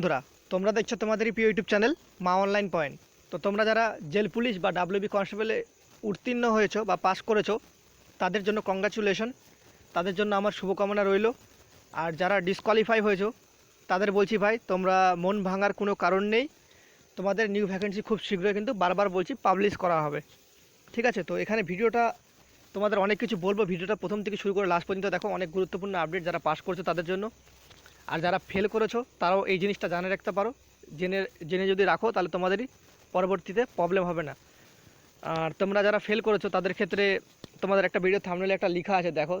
বন্ধুরা, তোমরা দেখছ তোমাদের প্রিয় YouTube channel Maa online point. তো তোমরা যারা জেল পুলিশ বা ডাব্লিউবি কনস্টেবলে উত্তীর্ণ হয়েছো বা পাস করেছ, তাদের জন্য কংগ্রাচুলেশন তাদের জন্য আমার শুভকামনা রইল। আর যারা ডিসকোয়ালিফাই হয়েছো, তাদের বলছি ভাই, তোমরা মন ভাঙার কোনো কারণ নেই। তোমাদের নিউ ভ্যাকেন্সি খুব শীঘ্রই কিন্তু বারবার বলছি পাবলিশ করা হবে। ঠিক আছে? তো এখানে ভিডিওটা, তোমাদের অনেক কিছু বলব। ভিডিওটা প্রথম থেকে শুরু করে লাস্ট পর্যন্ত দেখো, অনেক গুরুত্বপূর্ণ আপডেট যারা পাস করছ তাদের জন্য। আর যারা ফেল করেছ, তারাও এই জিনিসটা জানে রাখতে পারো। জেনে জেনে যদি রাখো, তাহলে তোমাদেরই পরবর্তীতে প্রবলেম হবে না। আর তোমরা যারা ফেল করেছ, তাদের ক্ষেত্রে তোমাদের একটা ভিডিও থামনেলে একটা লেখা আছে, দেখো।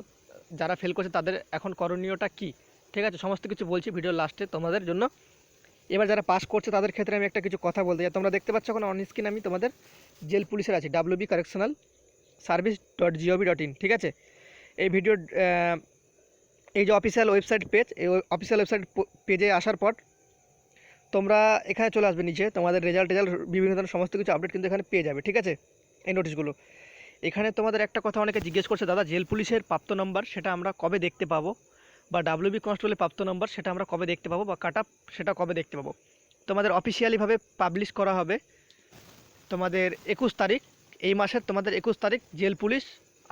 যারা ফেল করছে, তাদের এখন করণীয়টা কি? ঠিক আছে, সমস্ত কিছু বলছি ভিডিও লাস্টে তোমাদের জন্য। এবার যারা পাস করছে, তাদের ক্ষেত্রে আমি একটা কিছু কথা বলতে চাই। তোমরা দেখতে পাচ্ছ এখন অন স্ক্রিন আমি তোমাদের জেল পুলিশের আছি WB correctional service dot G O V dot in ঠিক আছে? এই ভিডিও এই যে অফিসিয়াল ওয়েবসাইট পেজ এই অফিসিয়াল ওয়েবসাইট পেজে আসার পর তোমরা এখানে চলে আসবে নিচে। তোমাদের রেজাল্ট টেজাল্ট বিভিন্ন ধরনের সমস্ত কিছু আপডেট কিন্তু এখানে পেয়ে যাবে, ঠিক আছে? এই নোটিশগুলো এখানে তোমাদের একটা কথা অনেকে জিজ্ঞেস করছে, দাদা, জেল পুলিশের প্রাপ্ত নম্বর সেটা আমরা কবে দেখতে পাবো? বা ডাব্লিউবি কনস্টেবলের প্রাপ্ত নম্বর সেটা আমরা কবে দেখতে পাবো? বা কাট সেটা কবে দেখতে পাবো? তোমাদের অফিসিয়ালিভাবে পাবলিশ করা হবে তোমাদের একুশ তারিখ। এই মাসের তোমাদের একুশ তারিখ জেল পুলিশ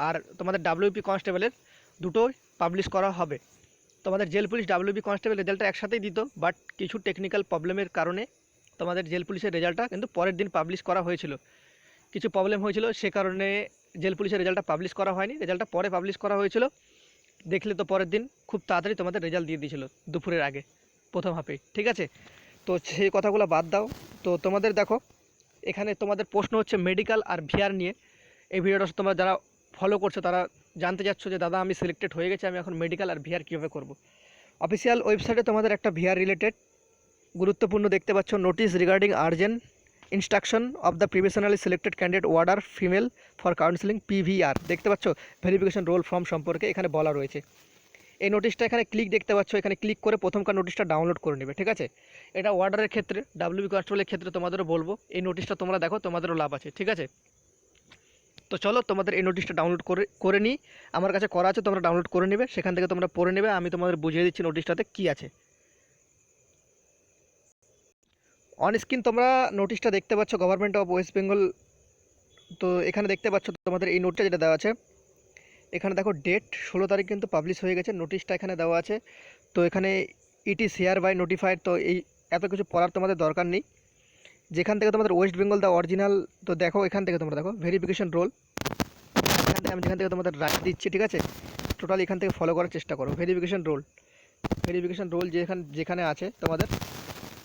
আর তোমাদের ডাব্লিউপি কনস্টেবলের দুটোই পাবলিশ করা হবে। তোমাদের জেল পুলিশ ডাব্লিউবি কনস্টেবল রেজাল্টটা একসাথেই দিত বাট কিছু টেকনিক্যাল প্রবলেমের কারণে তোমাদের জেল পুলিশের রেজাল্টটা কিন্তু পরের দিন পাবলিশ করা হয়েছিল। কিছু প্রবলেম হয়েছিল, সে কারণে জেল পুলিশের রেজাল্টটা পাবলিশ করা হয়নি। রেজাল্টটা পরে পাবলিশ করা হয়েছিল। দেখলে তো পরের দিন খুব তাড়াতাড়ি তোমাদের রেজাল্ট দিয়ে দিয়েছিল দুপুরের আগে, প্রথম হাফেই ঠিক আছে? তো সেই কথাগুলো বাদ দাও। তো তোমাদের দেখো, এখানে তোমাদের প্রশ্ন হচ্ছে মেডিকেল আর ভিআর নিয়ে। এই ভিডিওটা তোমরা যারা ফলো করছ তারা জানতে চাচ্ছ যে, দাদা, আমি সিলেক্টেড হয়ে গেছি, আমি এখন মেডিকেল আর ভিআর কীভাবে করব? অফিসিয়াল ওয়েবসাইটে তোমাদের একটা ভিআর রিলেটেড গুরুত্বপূর্ণ দেখতে পাচ্ছ notice regarding urgent instruction of the provisionally selected candidate warder female for counselling PVR দেখতে পাচ্ছ ভেরিফিকেশন রোল ফর্ম সম্পর্কে এখানে বলা রয়েছে। এই নোটিশটা এখানে ক্লিক দেখতে পাচ্ছ, এখানে ক্লিক করে প্রথমকার নোটিশটা ডাউনলোড করে নেবে, ঠিক আছে? এটা অর্ডারের ক্ষেত্রে ডাব্লিউবি কনস্টেবলের ক্ষেত্রে তোমাদেরও বলব, এই নোটিশটা তোমরা দেখো, তোমাদেরও লাভ আছে, ঠিক আছে? তো চলো তোমাদের এই নোটিশটা ডাউনলোড করে করে নিই। আমার কাছে করা আছে, তোমরা ডাউনলোড করে নেবে। সেখান থেকে তোমরা পড়ে নেবে। আমি তোমাদের বুঝিয়ে দিচ্ছি নোটিশটাতে কী আছে। অন স্ক্রিন তোমরা নোটিশটা দেখতে পাচ্ছ গভর্নমেন্ট অফ ওয়েস্ট বেঙ্গল তো এখানে দেখতে পাচ্ছ তোমাদের এই নোটটা যেটা দেওয়া আছে। এখানে দেখো ডেট ষোলো তারিখ কিন্তু পাবলিশ হয়ে গেছে। নোটিশটা এখানে দেওয়া আছে। তো এখানে ইটি শেয়ার বাই নোটিফাইড তো এই, এত কিছু পড়ার তোমাদের দরকার নেই। যেখান থেকে তোমাদের ওয়েস্ট বেঙ্গল দা অরিজিনাল তো দেখো এখান থেকে তোমরা দেখো ভেরিফিকেশন রোল এখান থেকে আমি যেখান থেকে তোমাদের রাইট দিচ্ছি, ঠিক আছে? টোটাল এখান থেকে ফলো করার চেষ্টা করো ভেরিফিকেশন রোল ভেরিফিকেশন রোল যেখানে যেখানে আছে তোমাদের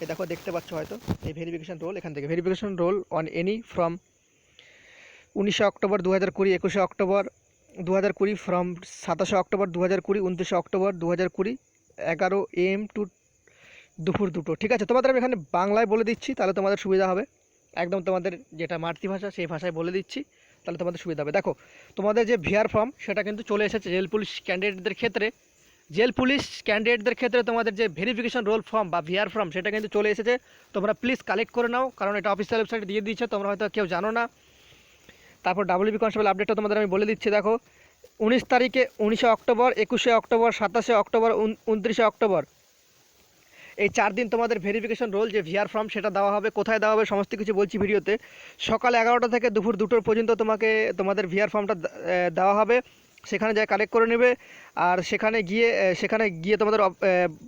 এই দেখো, দেখতে পাচ্ছ হয়তো, এই ভেরিফিকেশন রোল এখান থেকে। Verification roll on any from উনিশে অক্টোবর দু হাজার কুড়ি, একুশে অক্টোবর দু হাজার কুড়ি ফ্রম সাতাশে অক্টোবর দু হাজার কুড়ি, উনত্রিশে অক্টোবর দু হাজার কুড়ি, এগারো এম টু দুপুর দুটো। ঠিক আছে, তোমাদের আমি এখানে বাংলায় বলে দিচ্ছি, তাহলে তোমাদের সুবিধা হবে। একদম তোমাদের যেটা মাতৃভাষা, সেই ভাষায় বলে দিচ্ছি, তাহলে তোমাদের সুবিধা হবে। দেখো, তোমাদের যে ভিআর ফর্ম, সেটা কিন্তু চলে এসেছে জেল পুলিশ ক্যান্ডিডেটদের ক্ষেত্রে। জেল পুলিশ ক্যান্ডিডেটদের ক্ষেত্রে তোমাদের যে ভেরিফিকেশন রোল ফর্ম বা ভিআর ফর্ম, সেটা কিন্তু চলে এসেছে। তোমরা প্লিজ কালেক্ট করে নাও, কারণ এটা অফিসিয়াল ওয়েবসাইটে দিয়ে দিচ্ছে তোমরা হয়তো কেউ জানো না। তারপর ডাব্লিউবি কনস্টেবল আপডেটটা তোমাদের আমি বলে দিচ্ছি, দেখো। উনিশ তারিখে উনিশে অক্টোবর, একুশে অক্টোবর, সাতাশে অক্টোবর উনত্রিশে অক্টোবর। এই চার দিন তোমাদের ভেরিফিকেশন রোল যে ভিআর ফর্ম সেটা দেওয়া হবে, কোথায় দেওয়া হবে, সমস্ত কিছু বলছি ভিডিওতে। সকাল এগারোটা থেকে দুপুর দুটোর পর্যন্ত তোমাকে, তোমাদের ভিআর ফর্মটা দেওয়া হবে। সেখানে যা কালেক্ট করে নেবে। আর সেখানে গিয়ে সেখানে গিয়ে তোমাদের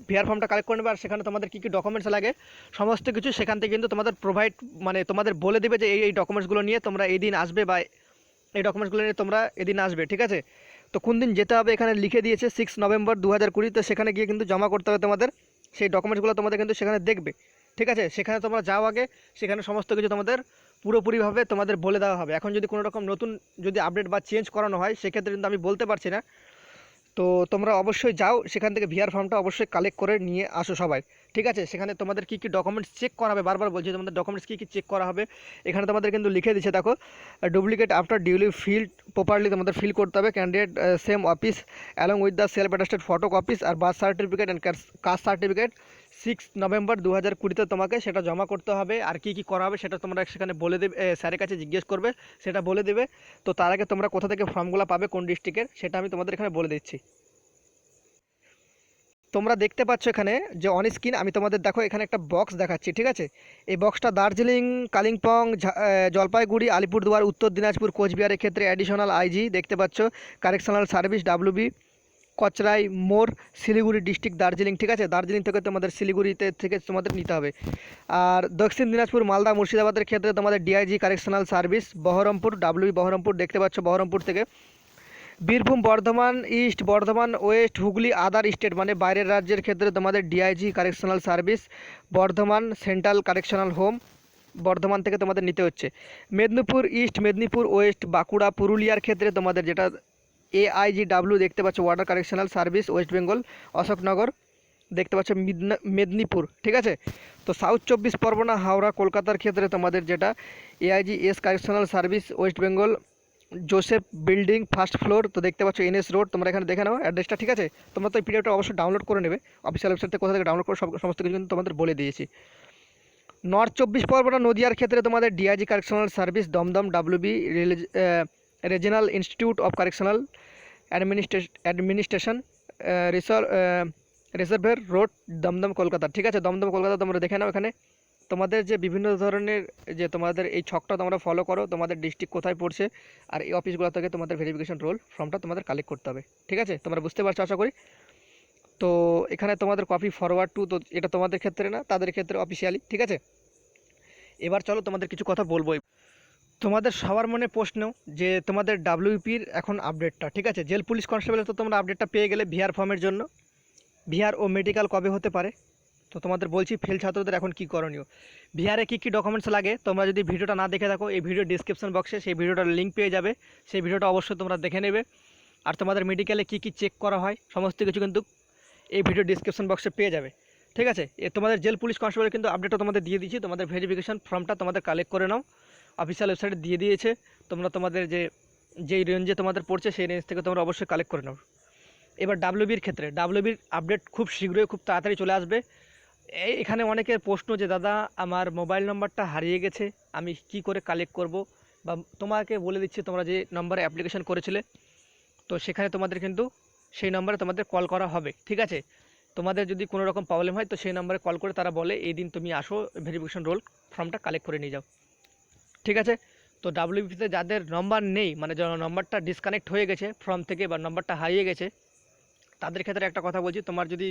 ভিআর ফর্মটা কালেক্ট করে নেবে। আর সেখানে তোমাদের কী কী ডকুমেন্টস লাগে, সমস্ত কিছু সেখান থেকে কিন্তু তোমাদের প্রোভাইড মানে তোমাদের বলে দেবে যে এই এই ডকুমেন্টসগুলো নিয়ে তোমরা এই দিন আসবে বা এই ডকুমেন্টসগুলো নিয়ে তোমরা এদিন আসবে, ঠিক আছে? তো কোন দিন যেতে হবে এখানে লিখে দিয়েছে সিক্স নভেম্বর দু হাজার কুড়িতে সেখানে গিয়ে কিন্তু জমা করতে হবে তোমাদের। সেই ডকুমেন্টসগুলো তোমাদের কিন্তু সেখানে দেখবে। ঠিক আছে? সেখানে তোমরা যাও আগে, সেখানে সমস্ত কিছু তোমাদের পুরোপুরিভাবে তোমাদের বলে দেওয়া হবে। এখন যদি কোনো রকম নতুন যদি আপডেট বা চেঞ্জ করানো হয়, সেক্ষেত্রে কিন্তু আমি বলতে পারছি না। তো তোমরা অবশ্যই যাও, সেখান থেকে ভিআর ফর্মটা অবশ্যই কালেক্ট করে নিয়ে আসো সবাই। ঠিক আছে? সেখানে তোমাদের কী কী ডকুমেন্টস চেক করা হবে? বারবার বলছি, তোমাদের ডকুমেন্টস কী কী চেক করা হবে? এখানে তোমাদের কিন্তু লিখে দিচ্ছে দেখো। Duplicate after duly filled properly তোমাদের ফিল করতে হবে। Candidate same office along with the self attested photo copies R birth certificate and caste certificate six November দু হাজার কুড়িতে তোমাকে সেটা জমা করতে হবে। আর কী কী করা হবে সেটা তোমরা সেখানে বলে দেবে স্যারের কাছে জিজ্ঞেস করবে, সেটা বলে দেবে। তো তার আগে তোমরা কোথা থেকে ফর্মগুলো পাবে, কোন ডিস্ট্রিক্টের, সেটা আমি তোমাদের এখানে বলে দিচ্ছি। তোমরা দেখতে পাচ্ছ এখানে যে অন স্ক্রিন আমি তোমাদের দেখো এখানে একটা বক্স দেখাচ্ছি, ঠিক আছে? এই বক্সটা দার্জিলিং, কালিম্পং জলপাইগুড়ি, আলিপুরদুয়ার, উত্তর দিনাজপুর, কোচবিহারের ক্ষেত্রে অ্যাডিশনাল আইজি দেখতে পাচ্ছ। কারেকশনাল সার্ভিস ডাব্লিউবি কচরাই মোর শিলিগুড়ি ডিস্ট্রিক্ট দার্জিলিং, ঠিক আছে? দার্জিলিং থেকে তোমাদের শিলিগুড়িতে থেকে তোমাদের নিতে হবে। আর দক্ষিণ দিনাজপুর, মালদা, মুর্শিদাবাদের ক্ষেত্রে তোমাদের DIG correctional service Berhampore WB Berhampore, দেখতে পাচ্ছ বহরমপুর থেকে। Birbhum, Bardhaman east Bardhaman west Hooghly other state মানে বাইরের রাজ্যের ক্ষেত্রে তোমাদের DIG correctional service Bardhaman central correctional home Bardhaman থেকে তোমাদের নিতে হচ্ছে। মেদিনীপুর ইস্ট মেদিনীপুর ওয়েস্ট বাঁকুড়া, পুরুলিয়ার ক্ষেত্রে তোমাদের যেটা এআইজি ডাব্লিউ দেখতে পাচ্ছ water correctional service West Bengal Ashoknagar. দেখতে পাচ্ছ, মিদনা- মেদিনীপুর, ঠিক আছে? তো সাউথ চব্বিশ পরগনা, হাওড়া, কলকাতার ক্ষেত্রে তোমাদের যেটা AIG S correctional service West Bengal Joseph building first floor তো দেখতে পাচ্ছ এনএস রোড তোমরা এখানে দেখে নাও, অ্যাড্রেসটা, ঠিক আছে? তোমরা তো এই পিডিএফটা অবশ্যই ডাউনলোড করে নেবে অফিসিয়াল ওয়েবসাইট থেকে কোথা থেকে ডাউনলোড করে, সব সমস্ত কিছু কিন্তু তোমাদের বলে দিয়েছি। নর্থ চব্বিশ পরগনা, নদিয়ার ক্ষেত্রে তোমাদের DIG correctional service Dumdum WB regional institute of correctional administration রিসর রিজার্ভের রোড দমদম কলকাতা। ঠিক আছে, দমদম কলকাতা তোমরা দেখে নাও এখানে। তোমাদের যে বিভিন্ন ধরনের যে তোমাদের এই ছকটা তোমরা ফলো করো, তোমাদের ডিস্ট্রিক্ট কোথায় পড়ছে, আর এই অফিসগুলো থেকে তোমাদের ভেরিফিকেশন রোল ফর্মটা তোমাদের কালেক্ট করতে হবে। ঠিক আছে? তোমরা বুঝতে পারছ আশা করি? তো এখানে তোমাদের কপি ফরওয়ার্ড টু তো এটা তোমাদের ক্ষেত্রে না, তাদের ক্ষেত্রে অফিসিয়ালি ঠিক আছে? এবার চলো তোমাদের কিছু কথা বলব তোমাদের সবার মনে প্রশ্ন যে তোমাদের ডাব্লিউপির এখন আপডেটটা ঠিক আছে? জেল পুলিশ কনস্টেবলের তো তোমরা আপডেটটা পেয়ে গেলে ভিআর ফর্মের জন্য। ভিআর ও মেডিকেল কবে হতে পারে? তো তোমাদের বলছি ফেল ছাত্রদের এখন কি করণীয়? ভিআরে কী কী ডকুমেন্টস লাগে? তোমরা যদি ভিডিওটা না দেখে থাকো, এই ভিডিও ডিসক্রিপশন বক্সে সেই ভিডিওটার লিঙ্ক পেয়ে যাবে। সেই ভিডিওটা অবশ্যই তোমরা দেখে নেবে। আর তোমাদের মেডিকেলে কী কী চেক করা হয়, সমস্ত কিছু কিন্তু এই ভিডিও ডিসক্রিপশন বক্সে পেয়ে যাবে। ঠিক আছে? তোমাদের জেল পুলিশ কনস্টেবল কিন্তু আপডেটটা তোমাদের দিয়ে দিচ্ছি। তোমাদের ভেরিফিকেশন ফর্মটা তোমাদের কালেক্ট করে নাও। অফিসিয়াল ওয়েবসাইটে দিয়ে দিয়েছে। তোমরা তোমাদের যে, যেই রেঞ্জে তোমাদের পড়ছে, সেই রেঞ্জ থেকে তোমরা অবশ্যই কালেক্ট করে নাও। এবার ডাব্লিউবির ক্ষেত্রে ডাব্লিউবির আপডেট খুব শীঘ্রই, খুব তাড়াতাড়ি চলে আসবে। এই এখানে অনেকের প্রশ্ন যে, দাদা, আমার মোবাইল নাম্বারটা হারিয়ে গেছে, আমি কি করে কালেক্ট করব? বা তোমাকে বলে দিচ্ছি তোমরা যে নম্বরে অ্যাপ্লিকেশন করেছিলে। তো সেখানে তোমাদের কিন্তু সেই নম্বরে তোমাদের কল করা হবে, ঠিক আছে? তোমাদের যদি কোনো রকম প্রবলেম হয়, তো সেই নম্বরে কল করে তারা বলে, এই দিন তুমি আসো ভেরিফিকেশন রোল ফর্মটা কালেক্ট করে নিয়ে যাও। ঠিক আছে? তো ডাব্লিউপিতে যাদের নম্বর নেই মানে নম্বরটা ডিসকানেক্ট হয়ে গেছে ফর্ম থেকে বা নম্বরটা হারিয়ে গেছে, তাদের ক্ষেত্রে একটা কথা বলছি, তোমার যদি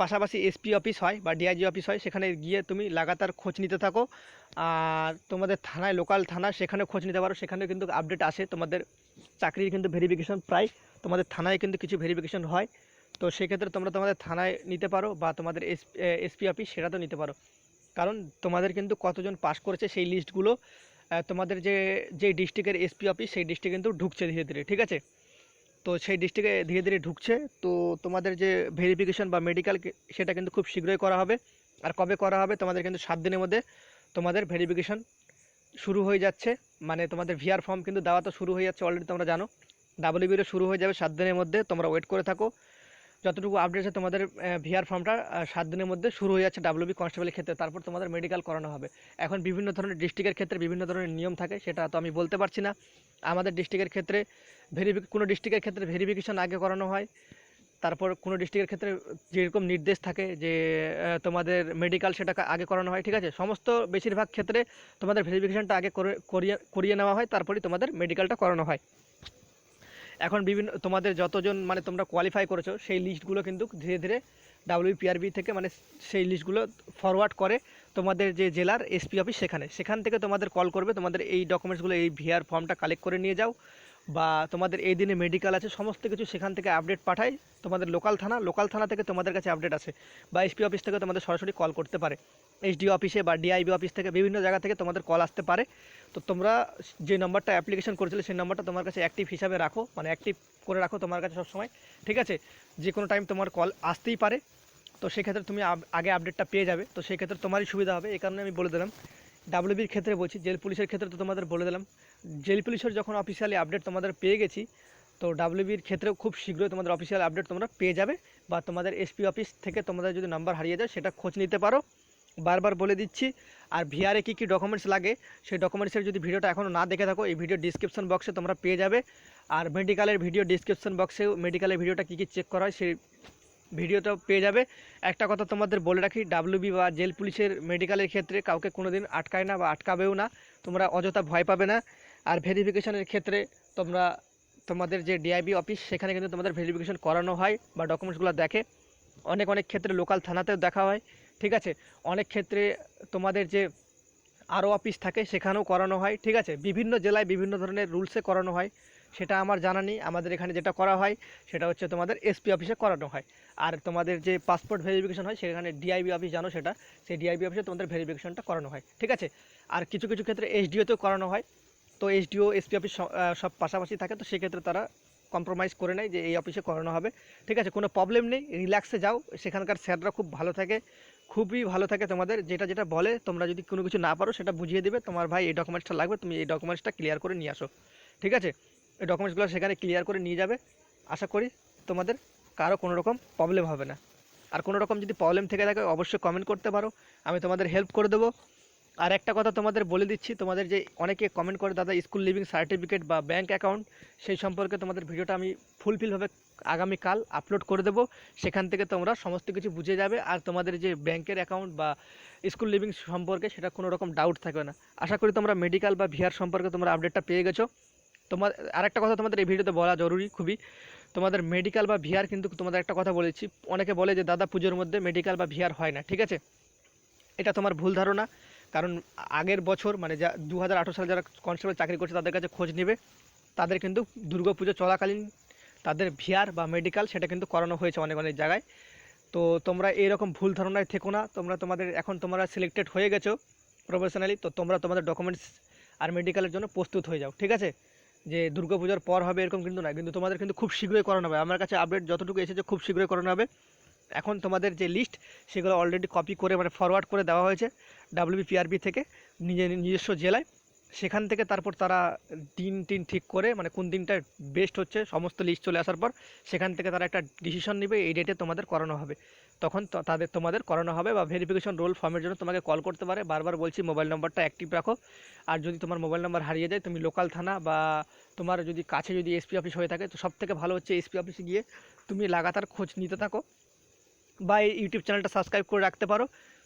পাশাপাশি এসপি অফিস হয় বা ডিআইজি অফিস হয়, সেখানে গিয়ে তুমি লাগাতার খোঁজ নিতে থাকো। আর তোমাদের থানায় লোকাল থানা সেখানে খোঁজ নিতে পারো সেখানে কিন্তু আপডেট আসে তোমাদের চাকরির কিন্তু ভেরিফিকেশন প্রায়, তোমাদের থানায় কিন্তু কিছু ভেরিফিকেশন হয়। তো সেক্ষেত্রে তোমরা তোমাদের থানায় নিতে পারো বা তোমাদের এস এসপি অফিস সেটাতেও নিতে পারো। কারণ তোমাদের কিন্তু কতজন পাস করেছে সেই লিস্টগুলো তোমাদের যে যে ডিস্ট্রিক্টের এসপি অফিস সেই ডিস্ট্রিক্ট কিন্তু ঢুকছে ধীরে ধীরে, ঠিক আছে? তো সেই ডিস্ট্রিক্টে ধীরে ধীরে ঢুকছে, তো তোমাদের যে ভেরিফিকেশন বা মেডিকেল সেটা কিন্তু খুব শীঘ্রই করা হবে। আর কবে করা হবে তোমাদের কিন্তু সাত দিনের মধ্যে তোমাদের ভেরিফিকেশন শুরু হয়ে যাচ্ছে। মানে তোমাদের ভিআর ফর্ম কিন্তু দেওয়া তো শুরু হয়ে যাচ্ছে অলরেডি তোমরা জানো। ডাব্লিউবিরও শুরু হয়ে যাবে সাত দিনের মধ্যে, তোমরা ওয়েট করে থাকো। যতটুকু আপডেট আছে তোমাদের ভিআর ফর্মটা সাত দিনের মধ্যে শুরু হয়ে যাচ্ছে ডাব্লিউবি কনস্টেবলের ক্ষেত্রে। তারপর তোমাদের মেডিকেল করানো হবে। এখন বিভিন্ন ধরনের ডিস্ট্রিক্টের ক্ষেত্রে বিভিন্ন ধরনের নিয়ম থাকে, সেটা তো আমি বলতে পারছি না। আমাদের ডিস্ট্রিক্টের ক্ষেত্রে ভেরিফি কোনো ডিস্ট্রিক্টের ক্ষেত্রে ভেরিফিকেশন আগে করানো হয়। তারপর কোনো ডিস্ট্রিক্টের ক্ষেত্রে যেরকম নির্দেশ থাকে যে তোমাদের মেডিকেল সেটা আগে করানো হয়, ঠিক আছে? সমস্ত বেশিরভাগ ক্ষেত্রে তোমাদের ভেরিফিকেশনটা আগে করে, করিয়ে করিয়ে নেওয়া হয়, তারপরেই তোমাদের মেডিকেলটা করানো হয়। এখন বিভিন্ন, তোমাদের যতজন মানে তোমরা কোয়ালিফাই করেছ, সেই লিস্টগুলো কিন্তু ধীরে ধীরে ডাব্লিউপিআরবি থেকে মানে সেই লিস্টগুলো ফরওয়ার্ড করে তোমাদের যে জেলার এসপি অফিস সেখানে। সেখান থেকে তোমাদের কল করবে, তোমাদের এই ডকুমেন্টসগুলো এই ভিআর ফর্মটা কালেক্ট করে নিয়ে যাও। বা তোমাদের এই দিনে মেডিকেল আছে, সমস্ত কিছু সেখান থেকে আপডেট পাঠায় তোমাদের লোকাল থানা লোকাল থানা থেকে তোমাদের কাছে আপডেট আছে বা এসপি অফিস থেকে তোমাদের সরাসরি কল করতে পারে। এইচডিও অফিসে বা ডিআইবি অফিস থেকে বিভিন্ন জায়গা থেকে তোমাদের কল আসতে পারে। তো তোমরা যে নাম্বারটা অ্যাপ্লিকেশন করেছিলে, সেই নাম্বারটা তোমার কাছে অ্যাক্টিভ হিসাবে রাখো মানে অ্যাক্টিভ করে রাখো তোমার কাছে সবসময়, ঠিক আছে? যে কোনো টাইম তোমার কল আসতেই পারে। তো সেক্ষেত্রে তুমি আগে আপডেটটা পেয়ে যাবে। তো সেক্ষেত্রে তোমারই সুবিধা হবে, এই কারণে আমি বলে দিলাম। ডাব্লিউবির ক্ষেত্রে বলছি, জেল পুলিশের ক্ষেত্রে তো তোমাদের বলে দিলাম। জেল পুলিশের যখন অফিসিয়ালি আপডেট তোমাদের পেয়ে গেছি, তো ডাব্লিউবির ক্ষেত্রেও খুব শীঘ্রই তোমাদের অফিসিয়াল আপডেট তোমরা পেয়ে যাবে বা তোমাদের এসপি অফিস থেকে তোমাদের যদি নাম্বার হারিয়ে যায়, সেটা খোঁজ নিতে পারো। বারবার বলে দিচ্ছি, আর ভিআরে কী কী ডকুমেন্টস লাগে, সেই ডকুমেন্টসের যদি ভিডিওটা এখনও না দেখে থাকো, এই ভিডিও ডিসক্রিপশন বক্সে তোমরা পেয়ে যাবে। আর মেডিকেলের ভিডিও ডিসক্রিপশন বক্সেও মেডিকেলের ভিডিওটা কী কী চেক করা হয়, সেই ভিডিওটা পেয়ে যাবে। একটা কথা তোমাদের বলে রাখি ডাব্লিউবি বা জেল পুলিশের মেডিকেলের ক্ষেত্রে কাউকে কোনো দিন আটকায় না বা আটকাবেও না। তোমরা অযথা ভয় পাবে না। আর ভেরিফিকেশনের ক্ষেত্রে তোমরা, তোমাদের যে ডিআইবি অফিস সেখানে কিন্তু তোমাদের ভেরিফিকেশন করানো হয় বা ডকুমেন্টসগুলো দেখে। অনেক অনেক ক্ষেত্রে লোকাল থানাতেও দেখা হয়, ঠিক আছে? অনেক ক্ষেত্রে তোমাদের যে আরও অফিস থাকে, সেখানেও করানো হয়, ঠিক আছে? বিভিন্ন জেলায় বিভিন্ন ধরনের রুলসে করানো হয়। সেটা আমার জানা নেই। আমাদের এখানে যেটা করা হয়, সেটা হচ্ছে তোমাদের এসপি অফিসে করানো হয়। আর তোমাদের যে পাসপোর্ট ভেরিফিকেশন হয়, সেখানে ডিআইবি অফিস জানো সেটা? সেই ডিআইবি অফিসে তোমাদের ভেরিফিকেশনটা করানো হয়, ঠিক আছে? আর কিছু কিছু ক্ষেত্রে এসডিওতেও করানো হয়। তো এসডিও এসপি অফিস সব পাশাপাশি থাকে, তো সেক্ষেত্রে তারা কম্প্রোমাইজ করে নেয় যে এই অফিসে করানো হবে। ঠিক আছে, কোনো প্রবলেম নেই রিল্যাক্সে যাও। সেখানকার স্যাররা খুব ভালো থাকে, খুবই ভালো থাকে তোমাদের। যেটা যেটা বলে, তোমরা যদি কোনো কিছু না পারো, সেটা বুঝিয়ে দেবে। তোমার ভাই এই ডকুমেন্টসটা লাগবে, তুমি এই ডকুমেন্টসটা ক্লিয়ার করে নিয়ে আসো, ঠিক আছে? এই ডকুমেন্টসগুলো সেখানে ক্লিয়ার করে নিয়ে যাবে। আশা করি তোমাদের কারও কোনো রকম প্রবলেম হবে না। আর কোনো রকম যদি প্রবলেম থেকে থাকে, অবশ্যই কমেন্ট করতে পারো। আমি তোমাদের হেল্প করে দেবো। আর একটা কথা তোমাদের বলে দিচ্ছি, তোমাদের যে অনেকে কমেন্ট করে, দাদা স্কুল লিভিং সার্টিফিকেট বা ব্যাঙ্ক অ্যাকাউন্ট সেই সম্পর্কে তোমাদের ভিডিওটা আমি ফুলফিলভাবে আগামীকাল আপলোড করে দেবো। সেখান থেকে তোমরা সমস্ত কিছু বুঝে যাবে। আর তোমাদের যে ব্যাংকের অ্যাকাউন্ট বা স্কুল লিভিং সম্পর্কে সেটা কোনো রকম ডাউট থাকবে না। আশা করি তোমরা মেডিকেল বা ভিআর সম্পর্কে তোমরা আপডেটটা পেয়ে গেছো। তোমার, আরেকটা কথা তোমাদের এই ভিডিওতে বলা জরুরি খুবই। তোমাদের মেডিকেল বা ভিআর কিন্তু তোমাদের একটা কথা বলেছি। অনেকে বলে যে, দাদা, পুজোর মধ্যে মেডিকেল বা ভিআর হয় না। ঠিক আছে? এটা তোমার ভুল ধারণা। কারণ আগের বছর মানে যা দু হাজার আঠেরো সালে যারা কনস্টেবল চাকরি করছে, তাদের কাছে খোঁজ নেবে। তাদের কিন্তু দুর্গাপুজো চলাকালীন তাদের ভিআর বা মেডিকেল সেটা কিন্তু করানো হয়েছে অনেক অনেক জায়গায়। তো তোমরা এরকম ভুল ধারণায় থেকো না। তোমরা তোমাদের, এখন তোমরা সিলেক্টেড হয়ে গেছো প্রফেশনালি তো তোমরা তোমাদের ডকুমেন্টস আর মেডিকেলের জন্য প্রস্তুত হয়ে যাও। ঠিক আছে? যে দুর্গাপূজার পর হবে এরকম কিন্তু না, কিন্তু তোমাদের কিন্তু খুব শীঘ্রই করানো হবে। আমার কাছে আপডেট যতটুকু এসেছে খুব শীঘ্রই করানো হবে। এখন তোমাদের যে লিস্ট সেগুলো অলরেডি কপি করে মানে ফরওয়ার্ড করে দেওয়া হয়েছে ডাব্লিউবিপিআরবি থেকে নিজের নিজস্ব জেলায়। সেখান থেকে তারপর তারা দিন টিন ঠিক করে মানে কোন দিনটা বেস্ট হচ্ছে, সমস্ত লিস্ট চলে আসার পর, সেখান থেকে তারা একটা ডিসিশন নেবে, এই ডেটে তোমাদের করানো হবে। তখন তাদের তোমাদের করানো হবে বা ভেরিফিকেশন রোল ফর্মের জন্য তোমাকে কল করতে পারে। বারবার বলছি মোবাইল নাম্বারটা অ্যাক্টিভ রাখো। আর যদি তোমার মোবাইল নাম্বার হারিয়ে যায়, তুমি লোকাল থানা বা তোমার যদি কাছে যদি এসপি অফিস হয়ে থাকে, তো সব থেকে ভালো হচ্ছে এসপি অফিসে গিয়ে তুমি লাগাতার খোঁজ নিতে থাকো বা এই ইউটিউব চ্যানেলটা সাবস্ক্রাইব করে রাখতে পারো।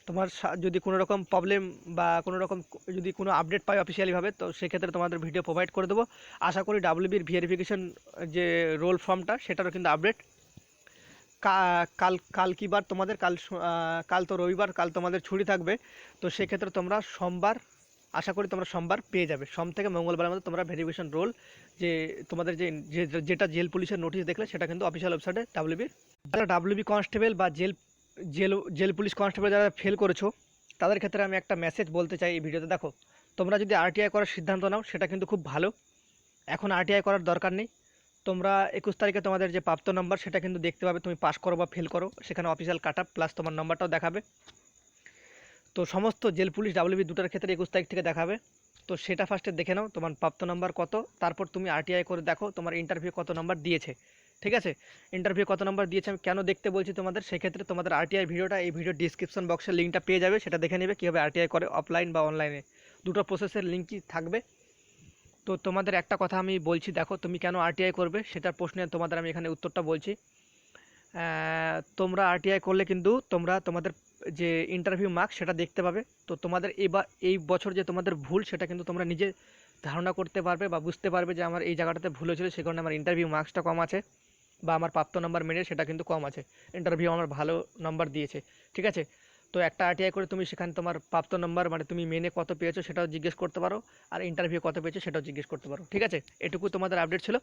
তোমার যদি কোনো রকম প্রবলেম বা কোনো রকম যদি কোনো আপডেট পাই অফিসিয়ালিভাবে তো সেক্ষেত্রে তোমাদের ভিডিও প্রোভাইড করে দেবো। আশা করি ডাব্লিউবির ভেরিফিকেশন যে রোল ফর্মটা সেটারও কিন্তু আপডেট কাল কাল কি বার তোমাদের? কাল কাল তো রবিবার, কাল তোমাদের ছুটি থাকবে। তো সেক্ষেত্রে তোমরা সোমবার, আশা করি তোমরা সোমবার পেয়ে যাবে। সোম থেকে মঙ্গলবারের মধ্যে তোমরা ভেরিফিকেশন রোল যে তোমাদের যে যেটা জেল পুলিশের নোটিশ দেখলে, সেটা কিন্তু অফিসিয়াল ওয়েবসাইটে ডাব্লিউবির যারা ডাব্লিউবি কনস্টেবল বা jail jail jail police constable যারা ফেল করেছ, তাদের ক্ষেত্রে আমি একটা মেসেজ বলতে চাই এই ভিডিওতে। দেখো, তোমরা যদি আরটিআই করার সিদ্ধান্ত নাও, সেটা কিন্তু খুব ভালো। এখন আরটিআই করার দরকার নেই। তোমরা একুশ তারিখে তোমাদের যে প্রাপ্ত নাম্বার সেটা কিন্তু দেখতে পাবে। তুমি পাস করো বা ফেল করো। সেখানে অফিসিয়াল কাট আপ প্লাস তোমার নম্বরটাও দেখাবে। তো সমস্ত জেল, পুলিশ ডাব্লিউবি দুটার ক্ষেত্রে একুশ তারিখ থেকে দেখাবে। তো সেটা ফার্স্টে দেখে নাও, তোমার প্রাপ্ত নাম্বার কত। তারপর তুমি আরটিআই করে দেখো তোমার ইন্টারভিউ কত নাম্বার দিয়েছে। ঠিক আছে? ইন্টারভিউ কত নাম্বার দিয়েছে, আমি কেন দেখতে বলছি তোমাদের? সেক্ষেত্রে তোমাদের আরটিআই ভিডিওটা এই ভিডিও ডিসক্রিপশন বক্সের লিঙ্কটা পেয়ে যাবে। সেটা দেখে নেবে কীভাবে আরটিআই করে অফলাইন বা অনলাইনে দুটো প্রসেসের লিঙ্কই থাকবে। তো তোমাদের একটা কথা আমি বলছি, দেখো তুমি কেন আরটিআই করবে? সেটার প্রশ্নে তোমাদের আমি এখানে উত্তরটা বলছি। তোমরা আরটিআই করলে কিন্তু তোমরা তোমাদের যে ইন্টারভিউ মার্কস সেটা দেখতে পাবে। তো তোমাদের এবার এই বছর যে তোমাদের ভুল, সেটা কিন্তু তোমরা নিজে ধারণা করতে পারবে বা বুঝতে পারবে যে আমার এই জায়গাটাতে ভুল হয়েছিল, সে কারণে আমার ইন্টারভিউ মার্কসটা কম আছে বা আমার প্রাপ্ত নাম্বার মেনে সেটা কিন্তু কম আছে। ইন্টারভিউ আমার ভালো নাম্বার দিয়েছে। ঠিক আছে? তো একটা আরটিআই করে তুমি সেখানে তোমার প্রাপ্ত নম্বর মানে তুমি মেনে কত পেয়েছ সেটাও জিজ্ঞেস করতে পারো, আর ইন্টারভিউ কত পেয়েছ সেটাও জিজ্ঞেস করতে পারো, ঠিক আছে? এটুকু তোমাদের আপডেট ছিল।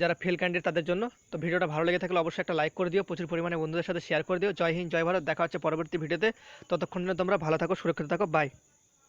যারা ফেল ক্যান্ডিডেট তাদের জন্য, তো ভিডিওটা ভালো লেগে থাকলে অবশ্যই একটা লাইক করে দিও, প্রচুর পরিমাণে বন্ধুদের সাথে শেয়ার করে দিও। জয় হিন্দ, জয় ভারত, দেখা হচ্ছে পরবর্তী ভিডিওতে ততক্ষণ তোমরা ভালো থাকো, সুরক্ষিত থাকো বাই